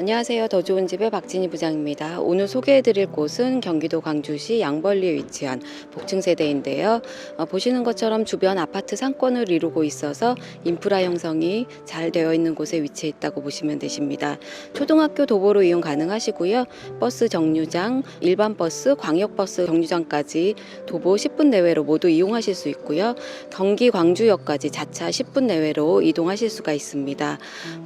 안녕하세요. 더 좋은 집의 박진희 부장입니다. 오늘 소개해드릴 곳은 경기도 광주시 양벌리에 위치한 복층 세대인데요. 어, 보시는 것처럼 주변 아파트 상권을 이루고 있어서 인프라 형성이 잘 되어 있는 곳에 위치해 있다고 보시면 되십니다. 초등학교 도보로 이용 가능하시고요. 버스 정류장, 일반 버스, 광역버스 정류장까지 도보 10분 내외로 모두 이용하실 수 있고요. 경기 광주역까지 자차 10분 내외로 이동하실 수가 있습니다.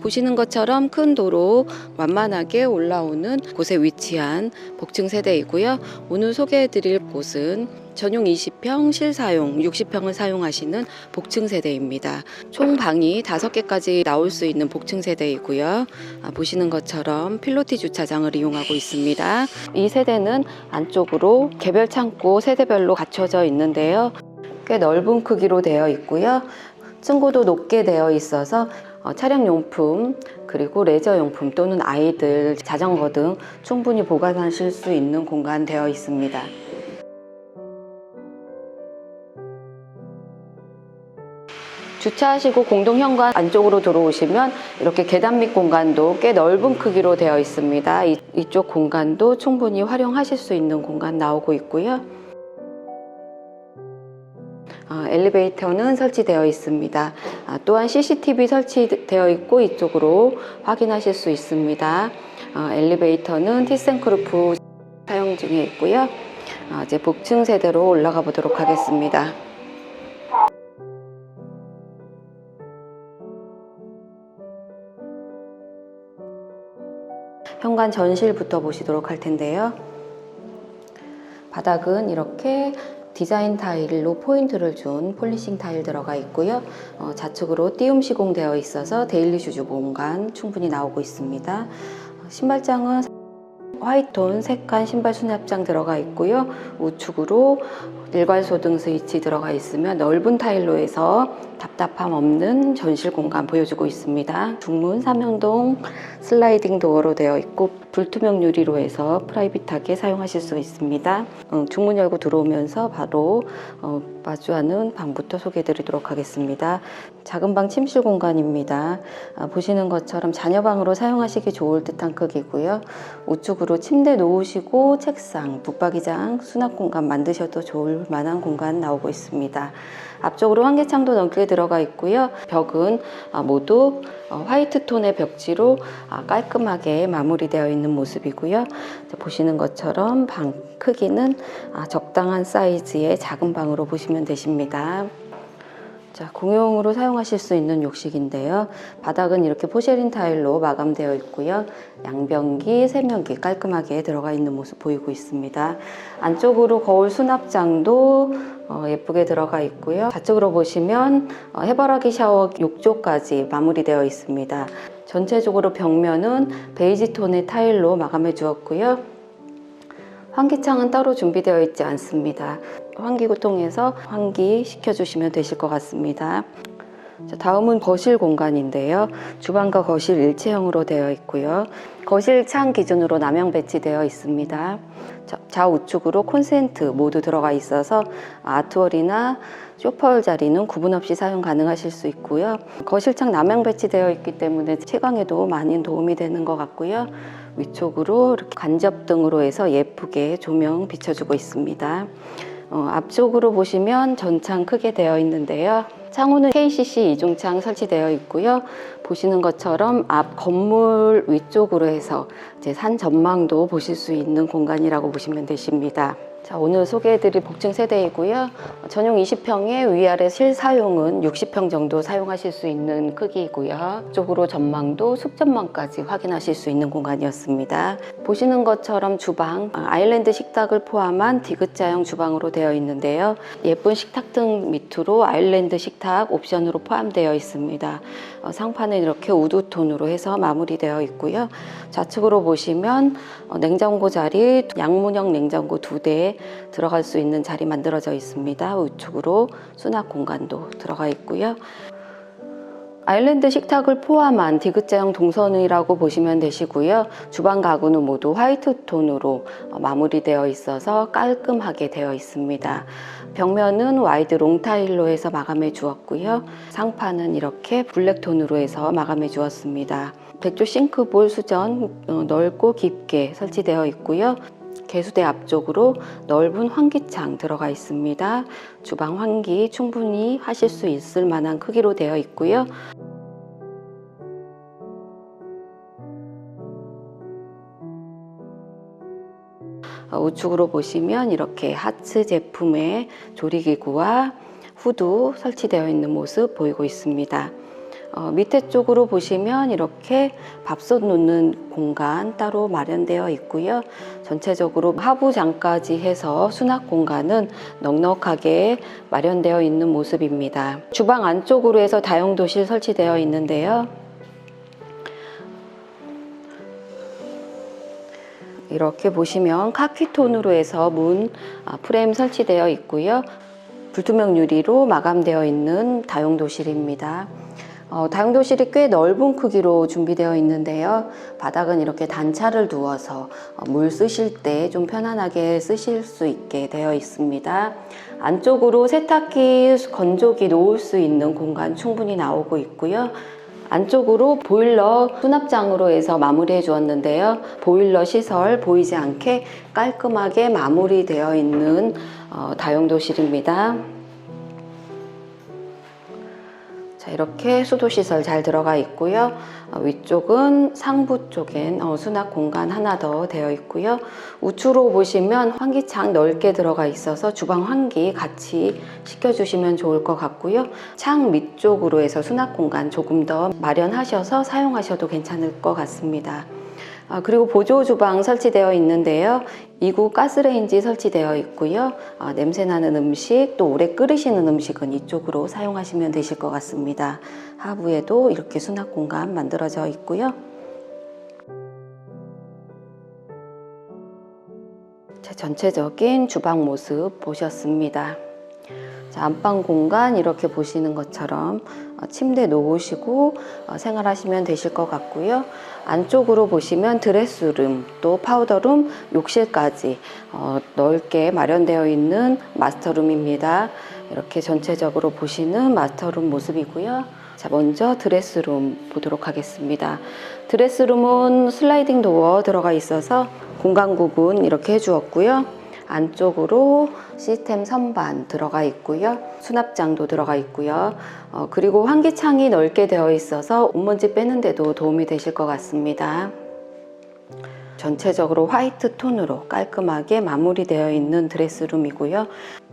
보시는 것처럼 큰 도로 완만하게 올라오는 곳에 위치한 복층 세대이고요. 오늘 소개해드릴 곳은 전용 20평, 실사용 60평을 사용하시는 복층 세대입니다. 총 방이 5개까지 나올 수 있는 복층 세대이고요. 아, 보시는 것처럼 필로티 주차장을 이용하고 있습니다. 이 세대는 안쪽으로 개별 창고 세대별로 갖춰져 있는데요. 꽤 넓은 크기로 되어 있고요. 층고도 높게 되어 있어서 어, 차량 용품 그리고 레저 용품 또는 아이들 자전거 등 충분히 보관하실 수 있는 공간 되어 있습니다. 주차하시고 공동 현관 안쪽으로 들어오시면 이렇게 계단 밑 공간도 꽤 넓은 크기로 되어 있습니다. 이, 이쪽 공간도 충분히 활용하실 수 있는 공간 나오고 있고요. 어, 엘리베이터는 설치되어 있습니다. 아, 또한 CCTV 설치되어 있고 이쪽으로 확인하실 수 있습니다. 어, 엘리베이터는 티센크루프 사용 중에 있고요. 어, 이제 복층 세대로 올라가 보도록 하겠습니다. 현관 전실부터 보시도록 할 텐데요. 바닥은 이렇게 디자인 타일로 포인트를 준 폴리싱 타일 들어가 있고요. 어, 좌측으로 띄움 시공되어 있어서 데일리 슈즈 공간 충분히 나오고 있습니다. 어, 신발장은 화이트톤 색깔 신발 수납장 들어가 있고요. 우측으로 일괄소 등 스위치 들어가 있으며 넓은 타일로 해서 답답함 없는 전실 공간 보여주고 있습니다. 중문 삼형동 슬라이딩 도어로 되어 있고 불투명 유리로 해서 프라이빗하게 사용하실 수 있습니다. 어, 중문 열고 들어오면서 바로 어, 마주하는 방부터 소개해드리도록 하겠습니다. 작은 방 침실 공간입니다. 아, 보시는 것처럼 자녀방으로 사용하시기 좋을 듯한 크기고요. 우측으로 침대 놓으시고 책상, 붙박이장, 수납 공간 만드셔도 좋을 만한 공간 나오고 있습니다. 앞쪽으로 환기창도 넓게 들어가 있고요. 벽은 아, 모두 어, 화이트 톤의 벽지로 아, 깔끔하게 마무리되어 있는 모습이고요. 자, 보시는 것처럼 방 크기는 아, 적당한 사이즈의 작은 방으로 보시면 되십니다. 자, 공용으로 사용하실 수 있는 욕실인데요. 바닥은 이렇게 포쉐린 타일로 마감되어 있고요. 양변기, 세면기 깔끔하게 들어가 있는 모습 보이고 있습니다. 안쪽으로 거울 수납장도 어, 예쁘게 들어가 있고요. 좌측으로 보시면 어, 해바라기 샤워 욕조까지 마무리되어 있습니다. 전체적으로 벽면은 베이지 톤의 타일로 마감해 주었고요. 환기창은 따로 준비되어 있지 않습니다. 환기구 통해서 환기 시켜 주시면 되실 것 같습니다. 자, 다음은 거실 공간인데요. 주방과 거실 일체형으로 되어 있고요. 거실 창 기준으로 남형 배치되어 있습니다. 자, 좌우측으로 콘센트 모두 들어가 있어서 아트월이나 쇼파월 자리는 구분 없이 사용 가능하실 수 있고요. 거실창 남형 배치되어 있기 때문에 채광에도 많이 도움이 되는 것 같고요. 위쪽으로 간접등으로 해서 예쁘게 조명 비춰주고 있습니다. 어, 앞쪽으로 보시면 전창 크게 되어 있는데요. 창호는 KCC 이중창 설치되어 있고요. 보시는 것처럼 앞 건물 위쪽으로 해서 산 전망도 보실 수 있는 공간이라고 보시면 되십니다. 자, 오늘 소개해드릴 복층 세대이고요. 전용 20평에 위아래 실사용은 60평 정도 사용하실 수 있는 크기이고요. 쪽으로 전망도 숙전망까지 확인하실 수 있는 공간이었습니다. 보시는 것처럼 주방, 아일랜드 식탁을 포함한 디귿자형 주방으로 되어 있는데요. 예쁜 식탁 등 밑으로 아일랜드 식탁 옵션으로 포함되어 있습니다. 어, 상판은 이렇게 우드톤으로 해서 마무리되어 있고요. 좌측으로 보시면 어, 냉장고 자리, 양문형 냉장고 두대 들어갈 수 있는 자리 만들어져 있습니다. 우측으로 수납 공간도 들어가 있고요. 아일랜드 식탁을 포함한 디귿자형 동선이라고 보시면 되시고요. 주방 가구는 모두 화이트 톤으로 어, 마무리되어 있어서 깔끔하게 되어 있습니다. 벽면은 와이드 롱타일로 해서 마감해 주었고요. 상판은 이렇게 블랙 톤으로 해서 마감해 주었습니다. 백조 싱크볼 수전 어, 넓고 깊게 설치되어 있고요. 개수대 앞쪽으로 넓은 환기창 들어가 있습니다. 주방 환기 충분히 하실 수 있을 만한 크기로 되어 있고요. 어, 우측으로 보시면 이렇게 하츠 제품의 조리기구와 후드 설치되어 있는 모습 보이고 있습니다. 어, 밑에 쪽으로 보시면 이렇게 밥솥 놓는 공간 따로 마련되어 있고요. 전체적으로 하부장까지 해서 수납 공간은 넉넉하게 마련되어 있는 모습입니다. 주방 안쪽으로 해서 다용도실 설치되어 있는데요. 이렇게 보시면 카키톤으로 해서 문 아, 프레임 설치되어 있고요. 불투명 유리로 마감되어 있는 다용도실입니다. 어, 다용도실이 꽤 넓은 크기로 준비되어 있는데요. 바닥은 이렇게 단차를 두어서 어, 물 쓰실 때 좀 편안하게 쓰실 수 있게 되어 있습니다. 안쪽으로 세탁기, 건조기 놓을 수 있는 공간 충분히 나오고 있고요. 안쪽으로 보일러 수납장으로 해서 마무리해 주었는데요. 보일러 시설 보이지 않게 깔끔하게 마무리되어 있는 어, 다용도실입니다. 자, 이렇게 수도시설 잘 들어가 있고요. 어, 위쪽은 상부 쪽엔 어, 수납 공간 하나 더 되어 있고요. 우측으로 보시면 환기창 넓게 들어가 있어서 주방 환기 같이 시켜주시면 좋을 것 같고요. 창 밑쪽으로 해서 수납 공간 조금 더 마련하셔서 사용하셔도 괜찮을 것 같습니다. 아, 그리고 보조 주방 설치되어 있는데요. 2구 가스레인지 설치되어 있고요. 아, 냄새나는 음식 또 오래 끓이시는 음식은 이쪽으로 사용하시면 되실 것 같습니다. 하부에도 이렇게 수납 공간 만들어져 있고요. 제 전체적인 주방 모습 보셨습니다. 자, 안방 공간 이렇게 보시는 것처럼 어, 침대 놓으시고 어, 생활하시면 되실 것 같고요. 안쪽으로 보시면 드레스룸 또 파우더룸 욕실까지 어, 넓게 마련되어 있는 마스터룸입니다. 이렇게 전체적으로 보시는 마스터룸 모습이고요. 자, 먼저 드레스룸 보도록 하겠습니다. 드레스룸은 슬라이딩 도어 들어가 있어서 공간 구분 이렇게 해주었고요. 안쪽으로 시스템 선반 들어가 있고요. 수납장도 들어가 있고요. 어, 그리고 환기창이 넓게 되어 있어서 온먼지 빼는데도 도움이 되실 것 같습니다. 전체적으로 화이트 톤으로 깔끔하게 마무리되어 있는 드레스룸이고요.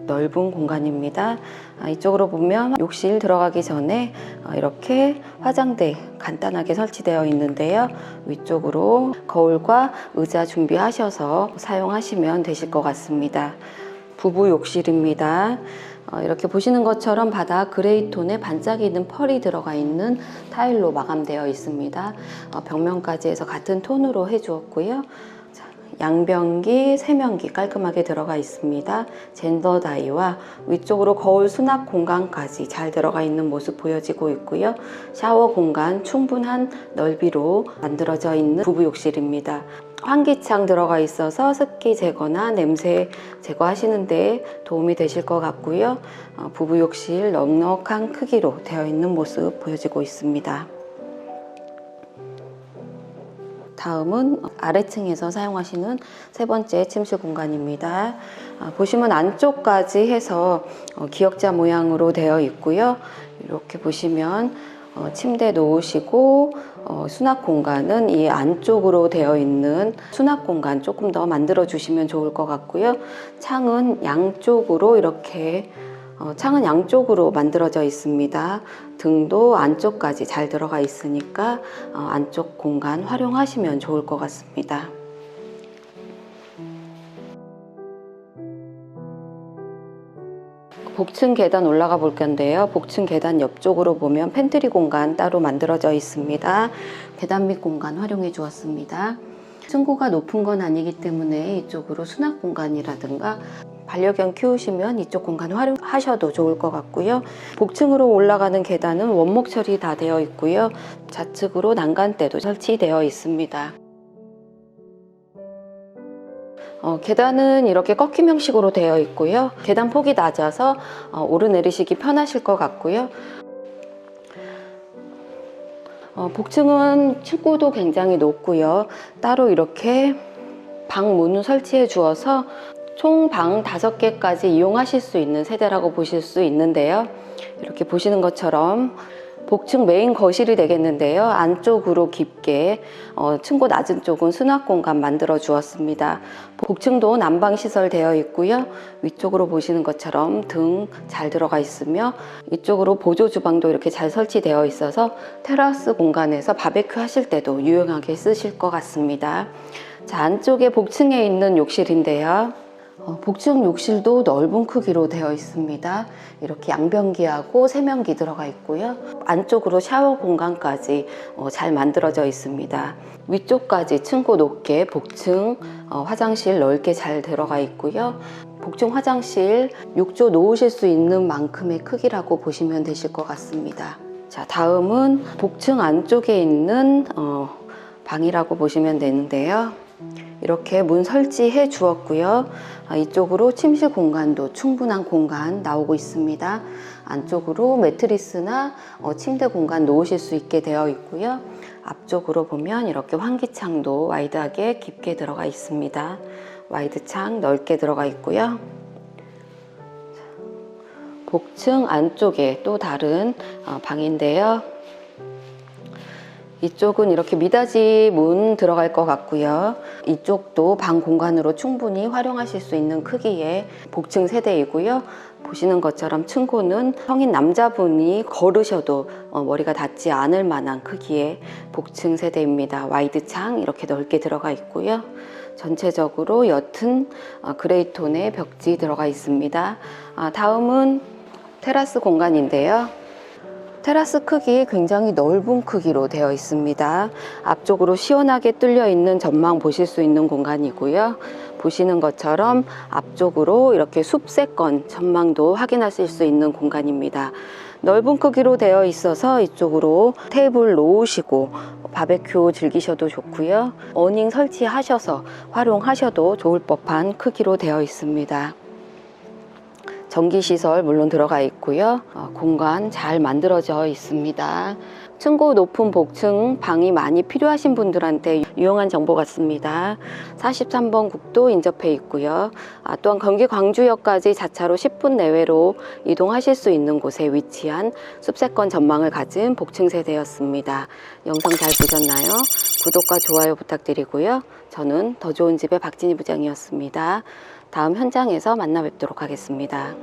넓은 공간입니다. 아, 이쪽으로 보면 욕실 들어가기 전에 어, 이렇게 화장대 간단하게 설치되어 있는데요. 위쪽으로 거울과 의자 준비하셔서 사용하시면 되실 것 같습니다. 부부 욕실입니다. 어, 이렇게 보시는 것처럼 바닥 그레이 톤에 반짝이는 펄이 들어가 있는 타일로 마감되어 있습니다. 어, 벽면까지 해서 같은 톤으로 해주었고요. 자, 양변기, 세면기 깔끔하게 들어가 있습니다. 젠더 다이와 위쪽으로 거울 수납 공간까지 잘 들어가 있는 모습 보여지고 있고요. 샤워 공간 충분한 넓이로 만들어져 있는 부부 욕실입니다. 환기창 들어가 있어서 습기 제거나 냄새 제거하시는데 도움이 되실 것 같고요. 어, 부부 욕실 넉넉한 크기로 되어 있는 모습 보여지고 있습니다. 다음은 아래층에서 사용하시는 세 번째 침실 공간입니다. 아, 보시면 안쪽까지 해서 어, 기역자 모양으로 되어 있고요. 이렇게 보시면 어, 침대 놓으시고 어, 수납 공간은 이 안쪽으로 되어 있는 수납 공간 조금 더 만들어 주시면 좋을 것 같고요. 창은 양쪽으로 이렇게 어, 창은 양쪽으로 만들어져 있습니다. 등도 안쪽까지 잘 들어가 있으니까 어, 안쪽 공간 활용하시면 좋을 것 같습니다. 복층 계단 올라가 볼 건데요. 복층 계단 옆쪽으로 보면 팬트리 공간 따로 만들어져 있습니다. 계단 밑 공간 활용해 주었습니다. 층고가 높은 건 아니기 때문에 이쪽으로 수납 공간이라든가 반려견 키우시면 이쪽 공간 활용하셔도 좋을 것 같고요. 복층으로 올라가는 계단은 원목 처리 다 되어 있고요. 좌측으로 난간대도 설치되어 있습니다. 어, 계단은 이렇게 꺾임 형식으로 되어 있고요. 계단 폭이 낮아서 어, 오르내리시기 편하실 것 같고요. 어, 복층은 층고도 굉장히 높고요. 따로 이렇게 방 문을 설치해 주어서 총방 다섯 개까지 이용하실 수 있는 세대라고 보실 수 있는데요. 이렇게 보시는 것처럼 복층 메인 거실이 되겠는데요. 안쪽으로 깊게 어, 층고 낮은 쪽은 수납 공간 만들어 주었습니다. 복층도 난방 시설 되어 있고요. 위쪽으로 보시는 것처럼 등 잘 들어가 있으며 이쪽으로 보조 주방도 이렇게 잘 설치되어 있어서 테라스 공간에서 바베큐 하실 때도 유용하게 쓰실 것 같습니다. 자, 안쪽에 복층에 있는 욕실인데요. 어, 복층 욕실도 넓은 크기로 되어 있습니다. 이렇게 양변기하고 세면기 들어가 있고요. 안쪽으로 샤워 공간까지 어, 잘 만들어져 있습니다. 위쪽까지 층고 높게 복층 어, 화장실 넓게 잘 들어가 있고요. 복층 화장실 욕조 놓으실 수 있는 만큼의 크기라고 보시면 되실 것 같습니다. 자, 다음은 복층 안쪽에 있는 어, 방이라고 보시면 되는데요. 이렇게 문 설치해 주었고요. 아, 이쪽으로 침실 공간도 충분한 공간 나오고 있습니다. 안쪽으로 매트리스나 어, 침대 공간 놓으실 수 있게 되어 있고요. 앞쪽으로 보면 이렇게 환기창도 와이드하게 깊게 들어가 있습니다. 와이드 창 넓게 들어가 있고요. 복층 안쪽에 또 다른 어, 방인데요. 이쪽은 이렇게 미닫이 문 들어갈 것 같고요. 이쪽도 방 공간으로 충분히 활용하실 수 있는 크기의 복층 세대이고요. 보시는 것처럼 층고는 성인 남자분이 걸으셔도 어, 머리가 닿지 않을 만한 크기의 복층 세대입니다. 와이드 창 이렇게 넓게 들어가 있고요. 전체적으로 옅은 어, 그레이 톤의 벽지 들어가 있습니다. 아, 다음은 테라스 공간인데요. 테라스 크기 굉장히 넓은 크기로 되어 있습니다. 앞쪽으로 시원하게 뚫려 있는 전망 보실 수 있는 공간이고요. 보시는 것처럼 앞쪽으로 이렇게 숲세권 전망도 확인하실 수 있는 공간입니다. 넓은 크기로 되어 있어서 이쪽으로 테이블 놓으시고 바베큐 즐기셔도 좋고요. 어닝 설치하셔서 활용하셔도 좋을 법한 크기로 되어 있습니다. 전기 시설 물론 들어가 있고요. 어, 공간 잘 만들어져 있습니다. 층고 높은 복층 방이 많이 필요하신 분들한테 유용한 정보 같습니다. 43번 국도 인접해 있고요. 아, 또한 경기 광주역까지 자차로 10분 내외로 이동하실 수 있는 곳에 위치한 숲세권 전망을 가진 복층 세대였습니다. 영상 잘 보셨나요? 구독과 좋아요 부탁드리고요. 저는 더 좋은 집의 박진희 부장이었습니다. 다음 현장에서 만나 뵙도록 하겠습니다.